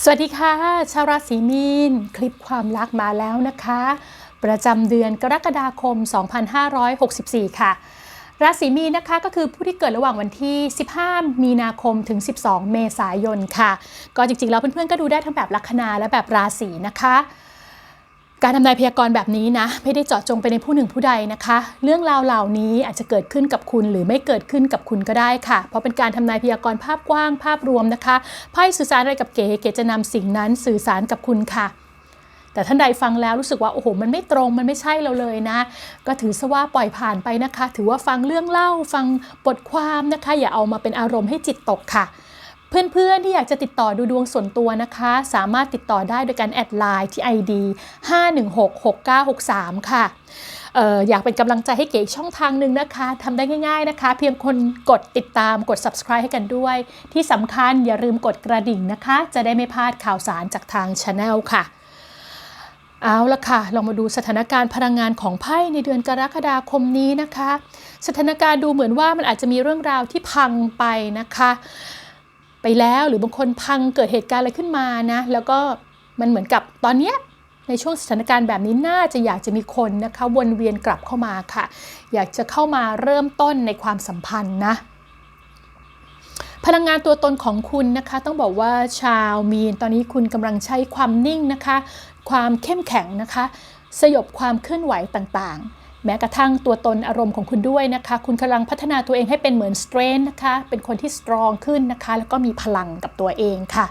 สวัสดีค่ะ ชาวราศีมีน คลิปความรักมาแล้วนะคะ ประจำเดือนกรกฎาคม 2564 ค่ะ ราศีมีนนะคะก็คือผู้ที่เกิดระหว่างวันที่ 15 มีนาคมถึง 12 เมษายนค่ะ ก็จริงๆ แล้วเพื่อนๆก็ดูได้ทั้งแบบลัคนาและแบบราศีนะคะ การทำนายพยากรณ์แบบนี้นะไม่ได้เจาะจงไปในผู้หนึ่งผู้ใดนะคะ เรื่องราวเหล่านี้อาจจะเกิดขึ้นกับคุณหรือไม่เกิดขึ้นกับคุณก็ได้ค่ะ เพราะเป็นการทำนายพยากรณ์ภาพกว้างภาพรวมนะคะไพ่สื่อสารอะไรกับเก๋เก๋จะนำสิ่งนั้นสื่อสารกับคุณค่ะ แต่ท่านใดฟังแล้วรู้สึกว่าโอ้โหมันไม่ตรงมันไม่ใช่เราเลยนะ ก็ถือซะว่าปล่อยผ่านไปนะคะ ถือว่าฟังเรื่องเล่าฟังบทความนะคะ อย่าเอามาเป็นอารมณ์ให้จิตตกค่ะ เพื่อนๆที่อยากจะติดต่อดูดวงส่วนตัวนะคะ สามารถติดต่อได้โดยการแอดไลน์ที่ ID 5166963 ค่ะเอออยากเป็นกำลังใจให้เก๋ช่องทางหนึ่งนะคะทำได้ง่าย ๆนะคะ เพียงคนกดติดตามกด subscribe ให้กันด้วย ที่สำคัญอย่าลืมกดกระดิ่งนะคะ จะได้ไม่พลาดข่าวสารจากทาง Channel ค่ะเอาละค่ะ เรามาดูสถานการณ์พลังงานของไพ่ในเดือนกรกฎาคมนี้นะคะ สถานการณ์ดูเหมือนว่ามันอาจจะมีเรื่องราวที่พังไปนะคะ ไปแล้ว หรือบางคนพังเกิดเหตุการณ์อะไรขึ้นมานะ แล้วก็มันเหมือนกับตอนเนี้ยในช่วงสถานการณ์แบบนี้น่าจะอยากจะมีคนนะคะวนเวียนกลับเข้ามาค่ะ อยากจะเข้ามาเริ่มต้นในความสัมพันธ์นะ พลังงานตัวตนของคุณนะคะ ต้องบอกว่าชาวมีนตอนนี้คุณกำลังใช้ความนิ่งนะคะ ความเข้มแข็งนะคะ สยบความเคลื่อนไหวต่างๆ แม้กระทั่งตัวตนอารมณ์ของคุณด้วยนะคะ คุณกำลังพัฒนาตัวเองให้เป็นเหมือนสเตรนนะคะ เป็นคนที่สตรองขึ้นนะคะ แล้วก็มีพลังกับตัวเองค่ะ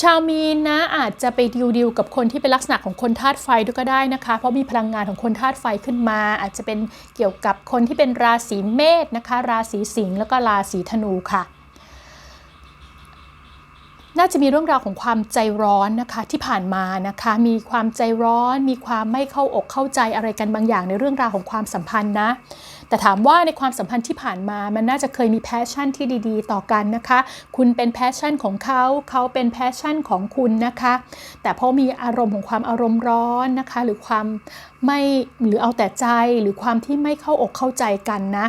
ชาวมีนนะอาจจะไปดิวดิวกับคนที่เป็นลักษณะของคนธาตุไฟด้วยก็ได้นะคะ เพราะมีพลังงานของคนธาตุไฟขึ้นมา อาจจะเป็นเกี่ยวกับคนที่เป็นราศีเมษนะคะ ราศีสิงห์แล้วก็ราศีธนูค่ะ น่าจะมีเรื่องราวของความใจร้อนนะคะที่ผ่านมานะคะ มีความใจร้อน มีความไม่เข้าอกเข้าใจอะไรกันบางอย่างในเรื่องราวของความสัมพันธ์นะ แต่ถามว่าในความสัมพันธ์ที่ผ่านมามันน่าจะเคยมีแพชชั่นที่ดี ๆ ต่อกันนะคะ คุณเป็นแพชชั่นของเขาเขาเป็นแพชชั่นของคุณนะคะ แต่พราะมีอารมณ์ของความอารมณ์ร้อนนะคะ หรือความไม่หรือเอาแต่ใจหรือความที่ไม่เข้าอกเข้าใจกันนะ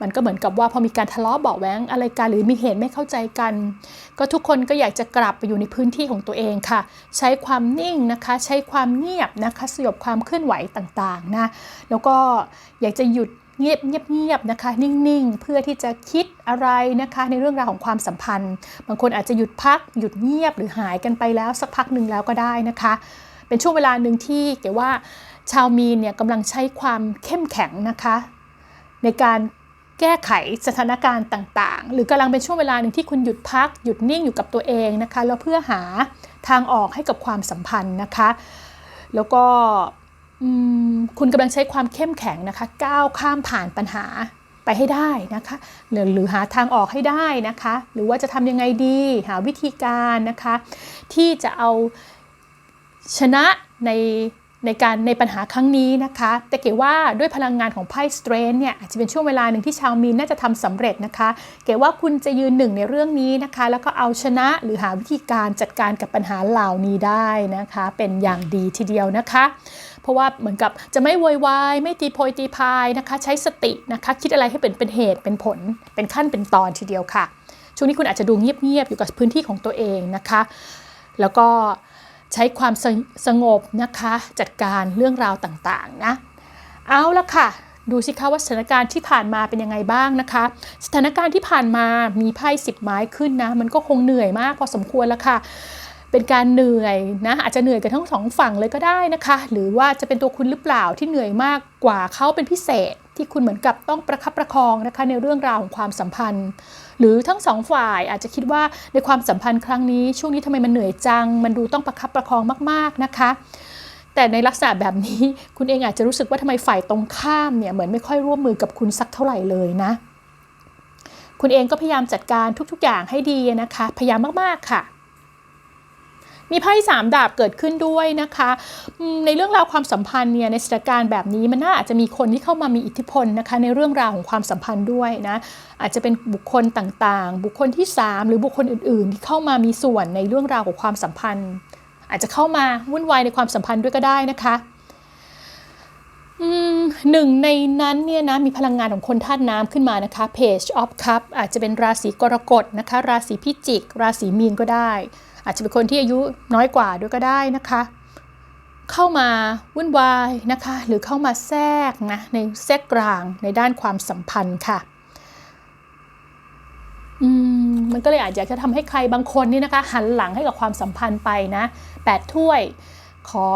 มันก็เหมือนกับว่าพอมีการทะเลาะเบาะแว้งอะไรกันหรือมีเหตุไม่เข้าใจกัน ก็ทุกคนก็อยากจะกลับไปอยู่ในพื้นที่ของตัวเองค่ะ ใช้ความนิ่งนะคะ ใช้ความเงียบนะคะ สยบความเคลื่อนไหวต่างๆนะแล้วก็อยากจะหยุด เงียบเงียบเงียบนะคะ นิ่งๆ เพื่อที่จะคิดอะไรนะคะ ในเรื่องราวของความสัมพันธ์ บางคนอาจจะหยุดพัก หยุดเงียบหรือหายกันไปแล้วสักพักหนึ่งแล้วก็ได้นะคะ เป็นช่วงเวลาหนึ่งที่เก๋ว่าชาวมีนเนี่ยกำลังใช้ความเข้มแข็งนะคะ ในการแก้ไขสถานการณ์ต่างๆ หรือกำลังเป็นช่วงเวลาหนึ่งที่คุณหยุดพัก หยุดนิ่งอยู่กับตัวเองนะคะแล้วเพื่อหาทางออกให้กับความสัมพันธ์นะคะ แล้วก็ คุณกำลังใช้ความเข้มแข็งนะคะ ก้าวข้ามผ่านปัญหาไปให้ได้นะคะหรือหรือหาทางออกให้ได้นะคะ หรือว่าจะทำยังไงดีหาวิธีการนะคะ ที่จะเอาชนะในในการในปัญหาครั้งนี้นะคะ แต่เก๋ว่าด้วยพลังงานของไพ่สเตรนเนี่ยอาจจะเป็นช่วงเวลาหนึ่งที่ชาวมีนน่าจะทำสำเร็จนะคะ เก๋ว่าคุณจะยืนหนึ่งในเรื่องนี้นะคะ แล้วก็เอาชนะหรือหาวิธีการจัดการกับปัญหาเหล่านี้ได้นะคะ เป็นอย่างดีทีเดียวนะคะ เพราะว่าเหมือนกับจะไม่โวยวายไม่ตีโพยตีพายนะคะ ใช้สตินะคะคิดอะไรให้เป็นเป็นเหตุเป็นผล เป็นขั้นเป็นตอนทีเดียวค่ะ ช่วงนี้คุณอาจจะดูเงียบๆอยู่กับพื้นที่ของตัวเองนะคะ แล้วก็ใช้ความสสงบนะคะ จัดการเรื่องราวต่างๆนะเอาละค่ะดูสิคะว่าสถานการณ์ที่ผ่านมาเป็นยังไงบ้างนะคะ สถานการณ์ที่ผ่านมามีไพ่สิบไม้ขึ้นนะ มันก็คงเหนื่อยมากพอสมควรแล้วค่ะ เป็นการเหนื่อยนะอาจจะเหนื่อยกันทั้งสองฝั่งเลยก็ได้นะคะ หรือว่าจะเป็นตัวคุณหรือเปล่าที่เหนื่อยมากกว่าเขาเป็นพิเศษ ที่คุณเหมือนกับต้องประคับประคองนะคะในเรื่องราวของความสัมพันธ์ หรือทั้งสองฝ่ายอาจจะคิดว่าในความสัมพันธ์ครั้งนี้ ช่วงนี้ทำไมมันเหนื่อยจัง มันดูต้องประคับประคองมากๆนะคะแต่ในลักษณะแบบนี้คุณเองอาจจะรู้สึกว่าทำไมฝ่ายตรงข้ามเนี่ยเหมือนไม่ค่อยร่วมมือกับคุณสักเท่าไหร่เลยนะ คุณเองก็พยายามจัดการทุก ๆ อย่างให้ดีนะคะ พยายามมากๆค่ะ มีไพ่สามดาบเกิดขึ้นด้วยนะคะ ในเรื่องราวความสัมพันธ์เนี่ยในสถานการณ์แบบนี้มันน่าอาจจะมีคนที่เข้ามามีอิทธิพลนะคะในเรื่องราวของความสัมพันธ์ด้วยนะอาจจะเป็นบุคคลต่างๆ บุคคลที่ 3 หรือบุคคลอื่น ๆ ที่เข้ามามีส่วนในเรื่องราวของความสัมพันธ์ อาจจะเข้ามาวุ่นวายในความสัมพันธ์ด้วยก็ได้นะคะ หนึ่งในนั้นเนี่ยนะมีพลังงานของคนธาตุน้ำขึ้นมานะคะ Page of Cup อาจจะเป็นราศีกรกฎนะคะ ราศีพิจิก ราศีมีนก็ได้ อาจจะเป็นคนที่อายุน้อยกว่าด้วยก็ได้นะคะ เข้ามาวุ่นวายนะคะ หรือเข้ามาแทรกนะในแทรกกลางในด้านความสัมพันธ์ค่ะอืมมันก็เลยอาจจะทำให้ใครบางคนนี่นะคะ หันหลังให้กับความสัมพันธ์ไปนะแปดถ้วย ขอ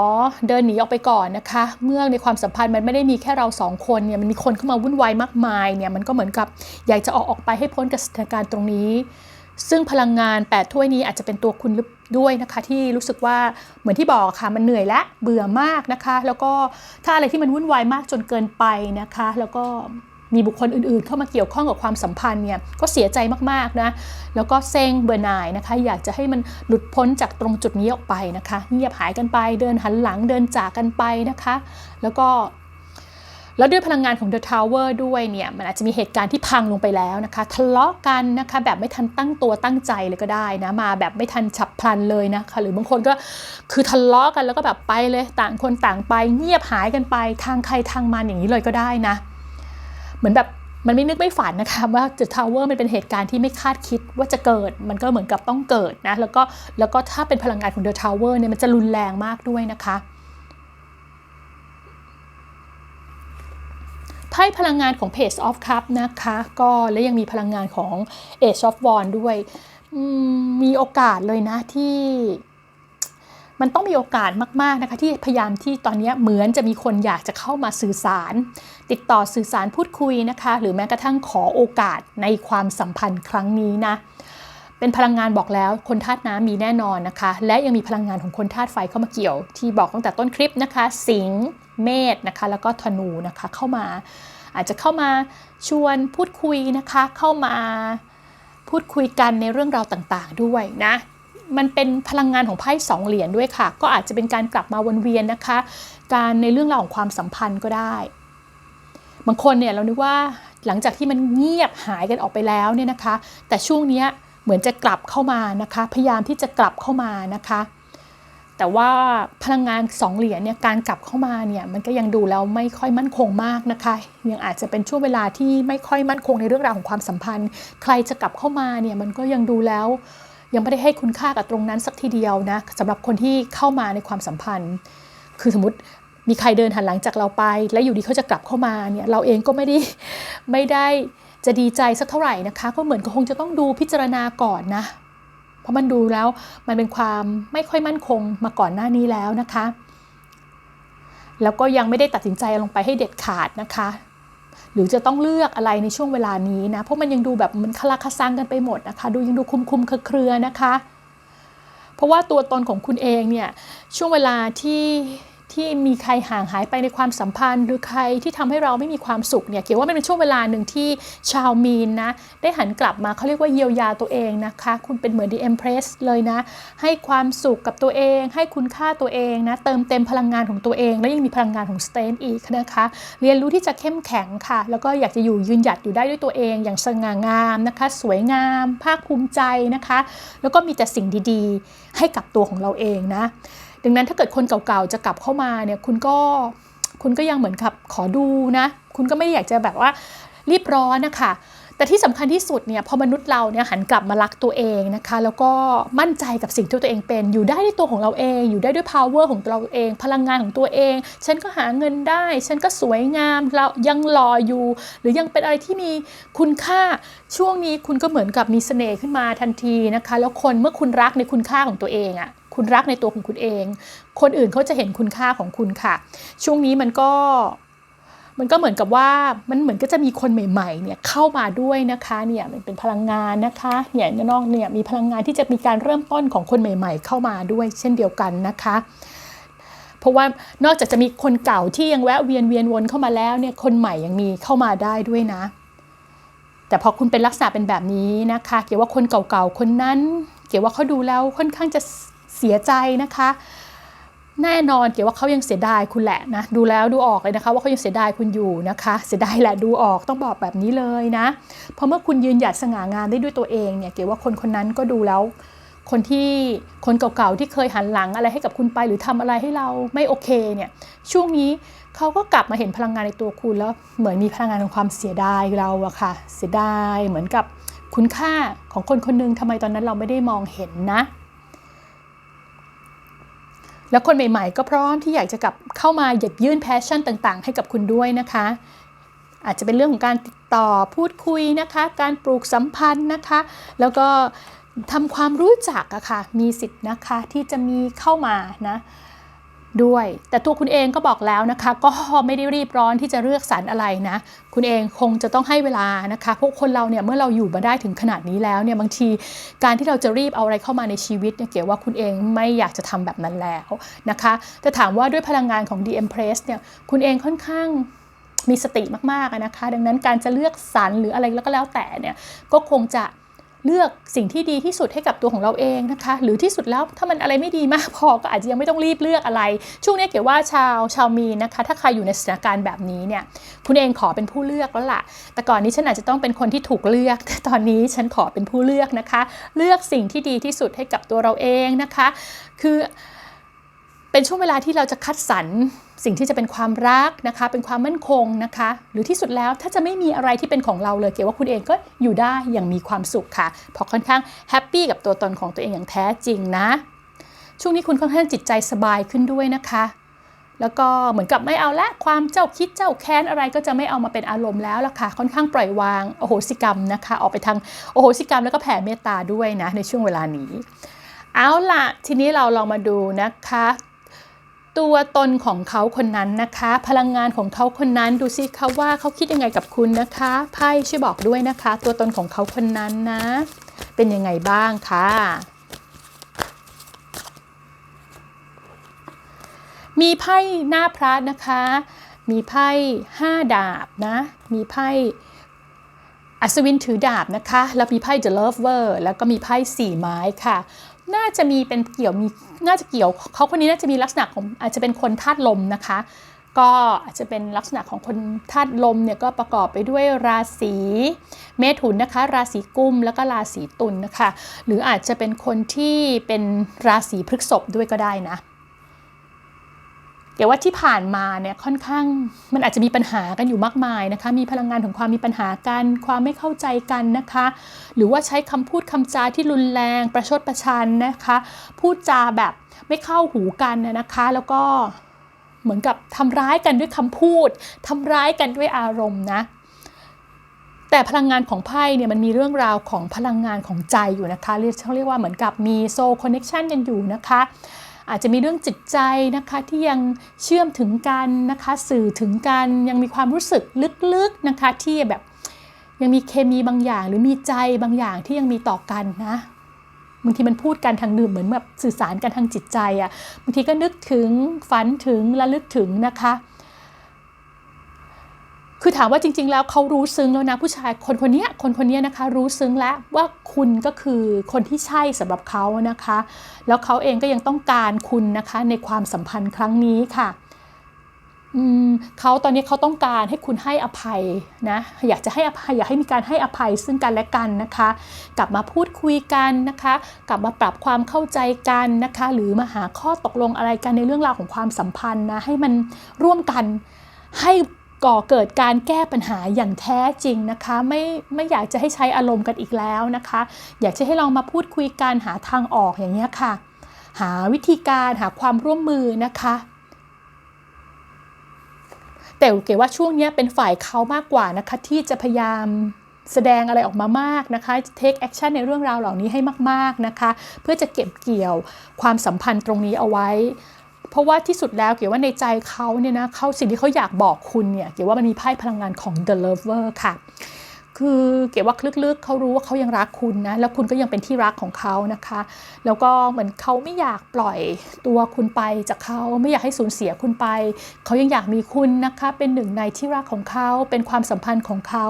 เดินหนีออกไปก่อนนะคะ เมื่อในความสัมพันธ์มันไม่ได้มีแค่เราสองคนเนี่ยมันมีคนเข้ามาวุ่นวายมากมายเนี่ยมันก็เหมือนกับอยากจะออกออกไปให้พ้นกับสถานการณ์ตรงนี้ ซึ่งพลังงาน 8 ถ้วยนี้อาจจะเป็นตัวคุณด้วยนะคะ ที่รู้สึกว่าเหมือนที่บอกค่ะมันเหนื่อยและเบื่อมากนะคะ แล้วก็ถ้าอะไรที่มันวุ่นวายมากจนเกินไปนะคะ แล้วก็ มีบุคคลอื่นๆ เข้ามาเกี่ยวข้องกับความสัมพันธ์เนี่ยก็เสียใจมากๆนะแล้วก็เซ็งเบื่อหน่ายนะคะ อยากจะให้มันหลุดพ้นจากตรงจุดนี้ออกไปนะคะ เงียบหายกันไปเดินหันหลังเดินจากกันไปนะคะ แล้วก็แล้วด้วยพลังงานของ The Tower ด้วยเนี่ยมันอาจจะมีเหตุการณ์ที่พังลงไปแล้วนะคะ ทะเลาะกันนะคะแบบไม่ทันตั้งตัวตั้งใจเลยก็ได้นะมาแบบไม่ทันฉับพลันเลยนะคะหรือบางคนก็คือทะเลาะกันแล้วก็แบบไปเลยต่างคนต่างไปเงียบหายกันไปทางใครทางมันอย่างนี้เลยก็ได้นะ เหมือนแบบมันไม่นึกไม่ฝันนะคะว่า The Tower มันเป็นเหตุการณ์ที่ไม่คาดคิดว่าจะเกิด มันก็เหมือนกับต้องเกิดนะ แล้วก็แล้วก็ถ้าเป็นพลังงานของ The Tower เนี่ยมันจะรุนแรงมากด้วยนะคะไพ่พลังงานของ Page of Cup นะคะ ก็และยังมีพลังงานของ Age of Wand ด้วย มีโอกาสเลยนะที่ มันต้องมีโอกาสมากๆนะคะที่พยายามที่ตอนนี้เหมือนจะมีคนอยากจะเข้ามาสื่อสาร ติดต่อสื่อสารพูดคุยนะคะ หรือแม้กระทั่งขอโอกาสในความสัมพันธ์ครั้งนี้นะเป็นพลังงานบอกแล้วคนธาตุน้ำมีแน่นอนนะคะ และยังมีพลังงานของคนธาตุไฟเข้ามาเกี่ยว ที่บอกตั้งแต่ต้นคลิปนะคะ สิงเมษนะคะ แล้วก็ธนูนะคะเข้ามา อาจจะเข้ามาชวนพูดคุยนะคะ เข้ามาพูดคุยกันในเรื่องราวต่างๆด้วยนะ มันเป็นพลังงานของไพ่สองเหรียญด้วยค่ะ ก็อาจจะเป็นการกลับมาวนเวียนนะคะ การในเรื่องราวของความสัมพันธ์ก็ได้ บางคนเนี่ยเรานึกว่าหลังจากที่มันเงียบหายกันออกไปแล้วเนี่ยนะคะ แต่ช่วงนี้เหมือนจะกลับเข้ามานะคะ พยายามที่จะกลับเข้ามานะคะ แต่ว่าพลังงานสองเหรียญเนี่ยการกลับเข้ามาเนี่ยมันก็ยังดูแล้วไม่ค่อยมั่นคงมากนะคะ ยังอาจจะเป็นช่วงเวลาที่ไม่ค่อยมั่นคงในเรื่องราวของความสัมพันธ์ ใครจะกลับเข้ามาเนี่ยมันก็ยังดูแล้ว ยังไม่ได้ให้คุณค่ากับตรงนั้นสักทีเดียวนะสำหรับคนที่เข้ามาในความสัมพันธ์ คือสมมติมีใครเดินหันหลังจากเราไป แล้วอยู่ดีเขาจะกลับเข้ามาเนี่ยเราเองก็ไม่ได้ไม่ได้จะดีใจสักเท่าไหร่นะคะ ก็เหมือนก็คงจะต้องดูพิจารณาก่อนนะ เพราะมันดูแล้วมันเป็นความไม่ค่อยมั่นคงมาก่อนหน้านี้แล้วนะคะ แล้วก็ยังไม่ได้ตัดสินใจลงไปให้เด็ดขาดนะคะ หรือจะต้องเลือกอะไรในช่วงเวลานี้นะ เพราะมันยังดูแบบมันคลาคซังกันไปหมดนะคะ ดูยังดูคุมคุมเครือนะคะ เพราะว่าตัวตนของคุณเองเนี่ยช่วงเวลาที่ ที่มีใครห่างหายไปในความสัมพันธ์หรือใครที่ทำให้เราไม่มีความสุขเนี่ยเกี่ยวว่ามันเป็นช่วงเวลาหนึ่งที่ชาวมีนนะได้หันกลับมาเขาเรียกว่าเยียวยาตัวเองนะคะ คุณเป็นเหมือน The Empress เลยนะ ให้ความสุขกับตัวเอง ให้คุณค่าตัวเองนะเติมเต็มพลังงานของตัวเอง แล้วยังมีพลังงานของสเตนอีกนะคะ เรียนรู้ที่จะเข้มแข็งค่ะ แล้วก็อยากจะอยู่ยืนหยัดอยู่ได้ด้วยตัวเอง อย่างสง่างามนะคะ สวยงาม ภาคภูมิใจนะคะ แล้วก็มีแต่สิ่งดีๆ ให้กับตัวของเราเองนะ ดังนั้นถ้าเกิดคนเก่าๆจะกลับเข้ามาเนี่ยคุณก็คุณก็ยังเหมือนกับขอดูนะ คุณก็ไม่อยากจะแบบว่ารีบร้อนนะคะแต่ที่สำคัญที่สุดเนี่ยพอมนุษย์เราเนี่ยหันกลับมารักตัวเองนะคะ แล้วก็มั่นใจกับสิ่งที่ตัวเองเป็น อยู่ได้ด้วยตัวของเราเอง อยู่ได้ด้วย power ของเราเอง พลังงานของตัวเอง ฉันก็หาเงินได้ ฉันก็สวยงามเรายังรออยู่ หรือยังเป็นอะไรที่มีคุณค่าช่วงนี้คุณก็เหมือนกับมีเสน่ห์ขึ้นมาทันทีนะคะ แล้วคนเมื่อคุณรักในคุณค่าของตัวเองอะ คุณรักในตัวของคุณเอง คนอื่นเขาจะเห็นคุณค่าของคุณค่ะ ช่วงนี้มันก็มันก็เหมือนกับว่ามันเหมือนก็จะมีคนใหม่ๆเนี่ยเข้ามาด้วยนะคะเนี่ยมันเป็นพลังงานนะคะเนี่ยนอกเนี่ยมีพลังงานที่จะมีการเริ่มต้นของคนใหม่ ๆ เข้ามาด้วย เช่นเดียวกันนะคะ เพราะว่านอกจากจะมีคนเก่าที่ยังแวะเวียนเวียนวนเข้ามาแล้วเนี่ยคนใหม่ยังมีเข้ามาได้ด้วยนะ แต่พอคุณเป็นลักษณะเป็นแบบนี้นะคะ เกี่ยวว่าคนเก่าๆคนนั้น เกี่ยวว่าเขาดูแล้วค่อนข้างจะ เสียใจนะคะ แน่นอนเกี่ยวว่าเขายังเสียดายคุณแหละนะดูแล้วดูออกเลยนะคะ ว่าเขายังเสียดายคุณอยู่นะคะ เสียดายแหละดูออกต้องบอกแบบนี้เลยนะเพราะเมื่อคุณยืนหยัดสง่างามได้ด้วยตัวเองเนี่ยเกี่ยวว่าคนคนนั้นก็ดูแล้วคนที่คนเก่าๆที่เคยหันหลังอะไรให้กับคุณไป หรือทำอะไรให้เราไม่โอเคเนี่ยช่วงนี้เขาก็กลับมาเห็นพลังงานในตัวคุณแล้วเหมือนมีพลังงานของความเสียดายเราอะค่ะ เสียดายเหมือนกับคุณค่าของคนคนหนึงทำไมตอนนั้นเราไม่ได้มองเห็นนะ แล้วคนใหม่ๆ ก็พร้อมที่อยากจะกลับเข้ามาหยิบยื่นแพชชั่นต่างๆ ให้กับคุณด้วยนะคะ อาจจะเป็นเรื่องของการติดต่อพูดคุยนะคะ การปลูกสัมพันธ์นะคะ แล้วก็ทำความรู้จักอะค่ะมีสิทธิ์นะคะที่จะมีเข้ามานะ ด้วย แต่ตัวคุณเองก็บอกแล้วนะคะ ก็ไม่ได้รีบร้อนที่จะเลือกสรรอะไรนะ คุณเองคงจะต้องให้เวลานะคะพวกคนเราเนี่ยเมื่อเราอยู่มาได้ถึงขนาดนี้แล้วเนี่ยบางทีการที่เราจะรีบเอาอะไรเข้ามาในชีวิตเนี่ยเกี่ยวว่าคุณเองไม่อยากจะทำแบบนั้นแล้วนะคะแต่ถามว่าด้วยพลังงานของ The Empress เนี่ยคุณเองค่อนข้างมีสติมากๆนะคะ ดังนั้นการจะเลือกสรรหรืออะไรแล้วก็แล้วแต่เนี่ยก็คงจะ เลือกสิ่งที่ดีที่สุดให้กับตัวของเราเองนะคะ หรือที่สุดแล้วถ้ามันอะไรไม่ดีมากพอก็อาจจะยังไม่ต้องรีบเลือกอะไร ช่วงนี้เกี่ยวว่าชาวชาวมีนนะคะ ถ้าใครอยู่ในสถานการณ์แบบนี้เนี่ยคุณเองขอเป็นผู้เลือกแล้วล่ะ แต่ก่อนนี้ฉันอาจจะต้องเป็นคนที่ถูกเลือก แต่ตอนนี้ฉันขอเป็นผู้เลือกนะคะ เลือกสิ่งที่ดีที่สุดให้กับตัวเราเองนะคะ คือ เป็นช่วงเวลาที่เราจะคัดสรรสิ่งที่จะเป็นความรักนะคะ เป็นความมั่นคงนะคะ หรือที่สุดแล้วถ้าจะไม่มีอะไรที่เป็นของเราเลย เกี่ยวว่าคุณเองก็อยู่ได้อย่างมีความสุขค่ะเพราะค่อนข้างแฮปปี้กับตัวตนของตัวเองอย่างแท้จริงนะ ช่วงนี้คุณค่อนข้างจิตใจสบายขึ้นด้วยนะคะแล้วก็เหมือนกับไม่เอาละความเจ้าคิดเจ้าแค้นอะไรก็จะไม่เอามาเป็นอารมณ์แล้วล่ะค่ะค่อนข้างปล่อยวางโอโหสิกรรมนะคะ ออกไปทางโอโหสิกรรมแล้วก็แผ่เมตตาด้วยนะในช่วงเวลานี้ เอาล่ะ ทีนี้เราลองมาดูนะคะ ตัวตนของเขาคนนั้นนะคะ พลังงานของเขาคนนั้นดูสิคะว่าเขาคิดยังไงกับคุณนะคะไพ่ช่วยบอกด้วยนะคะ ตัวตนของเขาคนนั้นนะ เป็นยังไงบ้างคะมีไพ่หน้าพระนะคะ มีไพ่ห้าดาบนะ มีไพ่อัศวินถือดาบนะคะ แล้วมีไพ่ The Lover แล้วก็มีไพ่สี่ไม้ค่ะ น่าจะมีเป็นเกี่ยวมีน่าจะเกี่ยวเขาคนนี้น่าจะมีลักษณะของอาจจะเป็นคนธาตุลมนะคะ ก็อาจจะเป็นลักษณะของคนธาตุลมเนี่ยก็ประกอบไปด้วยราศีเมถุนนะคะ ราศีกุมแล้วก็ราศีตุลนะคะ หรืออาจจะเป็นคนที่เป็นราศีพฤษภด้วยก็ได้นะ เดี๋ยวว่าที่ผ่านมาเนี่ยค่อนข้างมันอาจจะมีปัญหากันอยู่มากมายนะคะ มีพลังงานของความมีปัญหากัน ความไม่เข้าใจกันนะคะ หรือว่าใช้คำพูดคำจาที่รุนแรง ประชดประชันนะคะ พูดจาแบบไม่เข้าหูกันนะคะ แล้วก็เหมือนกับทำร้ายกันด้วยคำพูดทำร้ายกันด้วยอารมณ์นะแต่พลังงานของไพ่เนี่ยมันมีเรื่องราวของพลังงานของใจอยู่นะคะเรียกเขาเรียกว่าเหมือนกับมีโซคอนเน็ชันกันอยู่นะคะ อาจจะมีเรื่องจิตใจนะคะที่ยังเชื่อมถึงกันนะคะ สื่อถึงกันยังมีความรู้สึกลึกๆนะคะที่แบบยังมีเคมีบางอย่าง หรือมีใจบางอย่างที่ยังมีต่อกันนะบางทีมันพูดกันทางดื่มเหมือนแบบสื่อสารกันทางจิตใจอะ่ะบางทีก็นึกถึงฝันถึงระลึกถึงนะคะ คือถามว่าจริง ๆ แล้วเขารู้ซึ้งแล้วนะผู้ชายคนคนนี้คนคนนี้นะคะรู้ซึ้งแล้วว่าคุณก็คือคนที่ใช่สำหรับเขานะคะ แล้วเขาเองก็ยังต้องการคุณนะคะในความสัมพันธ์ครั้งนี้ค่ะเขาตอนนี้เขาต้องการให้คุณให้อภัยนะอยากจะให้อภัยอยากให้มีการให้อภัยซึ่งกันและกันนะคะ กลับมาพูดคุยกันนะคะ กลับมาปรับความเข้าใจกันนะคะ หรือมาหาข้อตกลงอะไรกันในเรื่องราวของความสัมพันธ์นะให้มันร่วมกันให้ ก่อเกิดการแก้ปัญหาอย่างแท้จริงนะคะไม่ไม่อยากจะให้ใช้อารมณ์กันอีกแล้วนะคะ อยากจะให้ลองมาพูดคุยกันหาทางออกอย่างนี้ค่ะ หาวิธีการหาความร่วมมือนะคะแต่เก๋ว่าช่วงนี้เป็นฝ่ายเขามากกว่านะคะ ที่จะพยายามแสดงอะไรออกมามากนะคะ take action ในเรื่องราวเหล่านี้ให้มาก ๆนะคะ เพื่อจะเก็บเกี่ยวความสัมพันธ์ตรงนี้เอาไว้ เพราะว่าที่สุดแล้วเกี่ยวว่าในใจเขาเนี่ยนะเขาสิ่งที่เขาอยากบอกคุณเนี่ยเกี่ยวว่ามันมีไพ่พลังงานของ the lover ค่ะ คือเก๋ว่าลึกๆเขารู้ว่าเขายังรักคุณนะแล้วคุณก็ยังเป็นที่รักของเขานะคะ แล้วก็เหมือนเขาไม่อยากปล่อยตัวคุณไปจากเขาไม่อยากให้สูญเสียคุณไป เขายังอยากมีคุณนะคะ เป็นหนึ่งในที่รักของเขาเป็นความสัมพันธ์ของเขา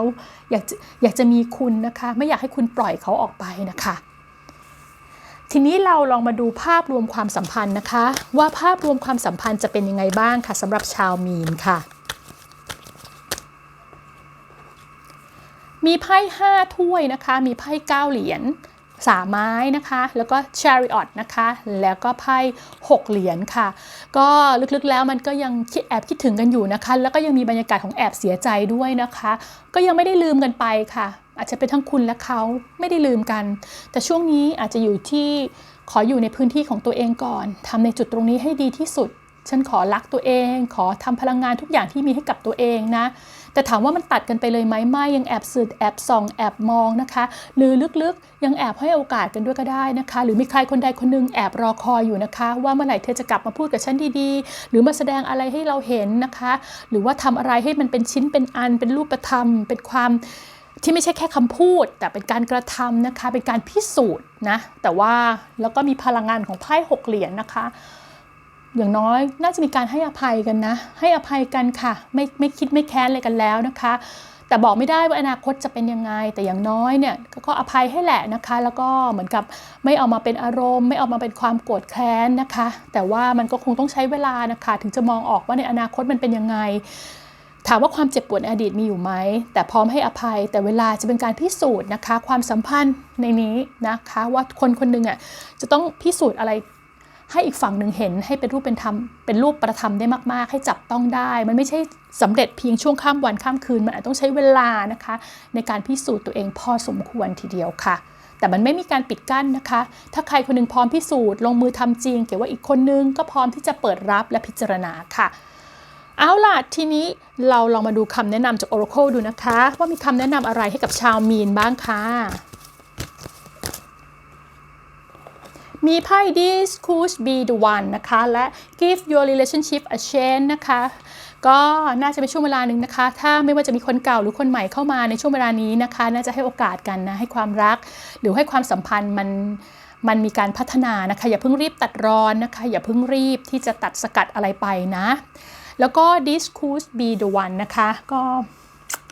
อยากอยากจะมีคุณนะคะ ไม่อยากให้คุณปล่อยเขาออกไปนะคะ ทีนี้เราลองมาดูภาพรวมความสัมพันธ์นะคะ ว่าภาพรวมความสัมพันธ์จะเป็นยังไงบ้างค่ะสำหรับชาวมีนค่ะ มีไพ่ห้าถ้วยนะคะ มีไพ่เก้าเหรียญสามไม้นะคะ แล้วก็ chariot นะคะ แล้วก็ไพ่6เหรียญค่ะ ก็ลึกๆแล้วมันก็ยังคิดแอบคิดถึงกันอยู่นะคะ แล้วก็ยังมีบรรยากาศของแอบเสียใจด้วยนะคะ ก็ยังไม่ได้ลืมกันไปค่ะ อาจจะเป็นทั้งคุณและเขาไม่ได้ลืมกัน แต่ช่วงนี้อาจจะอยู่ที่ขออยู่ในพื้นที่ของตัวเองก่อนทำในจุดตรงนี้ให้ดีที่สุด ฉันขอรักตัวเอง ขอทำพลังงานทุกอย่างที่มีให้กับตัวเองนะ แต่ถามว่ามันตัดกันไปเลยไหมไม่ยังแอบสืบแอบส่อง แอบมองนะคะ หรือลึกๆ ยังแอบให้โอกาสกันด้วยก็ได้นะคะ หรือมีใครคนใดคนหนึงแอบรอคอยอยู่นะคะ ว่าเมื่อไหร่เธอจะกลับมาพูดกับฉันดีๆ หรือมาแสดงอะไรให้เราเห็นนะคะ หรือว่าทำอะไรให้มันเป็นชิ้นเป็นอันเป็นรูปธรรม เป็นความ ที่ไม่ใช่แค่คำพูด แต่เป็นการกระทำนะคะ เป็นการพิสูจน์นะแต่ว่าแล้วก็มีพลังงานของไพ่หกเหรียญนะคะ อย่างน้อยน่าจะมีการให้อภัยกันนะ ให้อภัยกันค่ะ ไม่ไม่คิดไม่แค้นอะไรกันแล้วนะคะ แต่บอกไม่ได้ว่าอนาคตจะเป็นยังไง แต่อย่างน้อยเนี่ยก็ก็อภัยให้แหละนะคะ แล้วก็เหมือนกับไม่เอามาเป็นอารมณ์ ไม่เอามาเป็นความโกรธแค้นนะคะ แต่ว่ามันก็คงต้องใช้เวลานะคะ ถึงจะมองออกว่าในอนาคตมันเป็นยังไง ถามว่าความเจ็บปวดในอดีตมีอยู่ไหม แต่พร้อมให้อภัย แต่เวลาจะเป็นการพิสูจน์นะคะ ความสัมพันธ์ในนี้นะคะ ว่าคนคนหนึ่งอะจะต้องพิสูจน์อะไรให้อีกฝั่งหนึ่งเห็นให้เป็นรูปเป็นธรรมเป็นรูปประธรรมได้มากๆ ให้จับต้องได้ มันไม่ใช่สำเร็จเพียงช่วงข้ามวันข้ามคืน มันอาจต้องใช้เวลานะคะ ในการพิสูจน์ตัวเองพอสมควรทีเดียวค่ะ แต่มันไม่มีการปิดกั้นนะคะ ถ้าใครคนหนึงพร้อมพิสูจน์ลงมือทำจริง เกี่ยวว่าอีกคนนึงก็พร้อมที่จะเปิดรับและพิจารณาค่ะ เอาล่ะ ทีนี้เราลองมาดูคำแนะนำจาก Oracle ดูนะคะ ว่ามีคำแนะนำอะไรให้กับชาวมีนบ้างค่ะมีไพ่ This could be the one นะคะ และ Give your relationship a chance นะคะ ก็น่าจะเป็นช่วงเวลาหนึ่งนะคะ ถ้าไม่ว่าจะมีคนเก่าหรือคนใหม่เข้ามาในช่วงเวลานี้นะคะ น่าจะให้โอกาสกันนะ ให้ความรัก หรือให้ความสัมพันธ์มันมันมีการพัฒนานะคะ อย่าเพิ่งรีบตัดร้อนนะคะ อย่าเพิ่งรีบที่จะตัดสกัดอะไรไปนะ แล้วก็ This could be the one นะคะ ก็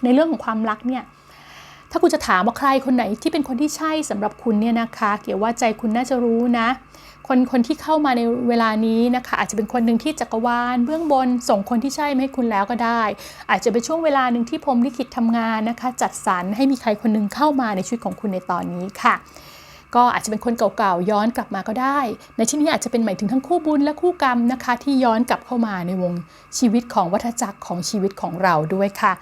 ในเรื่องของความรักเนี่ย ถ้าคุณจะถามว่าใครคนไหนที่เป็นคนที่ใช่สำหรับคุณเนี่ยนะคะ เกี่ยวว่าใจคุณน่าจะรู้นะ คนคนที่เข้ามาในเวลานี้นะคะ อาจจะเป็นคนหนึ่งที่จักรวาลเบื้องบนส่งคนที่ใช่มาให้คุณแล้วก็ได้ อาจจะเป็นช่วงเวลาหนึ่งที่พรมลิขิตทำงานนะคะ จัดสรรให้มีใครคนหนึ่งเข้ามาในชีวิตของคุณในตอนนี้ค่ะ ก็อาจจะเป็นคนเก่าๆย้อนกลับมาก็ได้ ในที่นี้อาจจะเป็นหมายถึงทั้งคู่บุญและคู่กรรมนะคะ ที่ย้อนกลับเข้ามาในวงชีวิตของวัฏจักรของชีวิตของเราด้วยค่ะ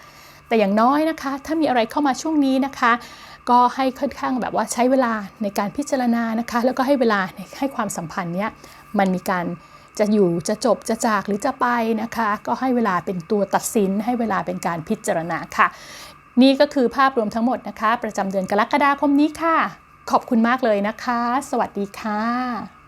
แต่อย่างน้อยนะคะ ถ้ามีอะไรเข้ามาช่วงนี้นะคะ ก็ให้ค่อนข้างแบบว่าใช้เวลาในการพิจารณานะคะ แล้วก็ให้เวลาให้ความสัมพันธ์เนี้ยมันมีการจะอยู่จะจบจะจากหรือจะไปนะคะ ก็ให้เวลาเป็นตัวตัดสิน ให้เวลาเป็นการพิจารณาค่ะ นี่ก็คือภาพรวมทั้งหมดนะคะ ประจำเดือนกรกฎาคมนี้ค่ะ ขอบคุณมากเลยนะคะ สวัสดีค่ะ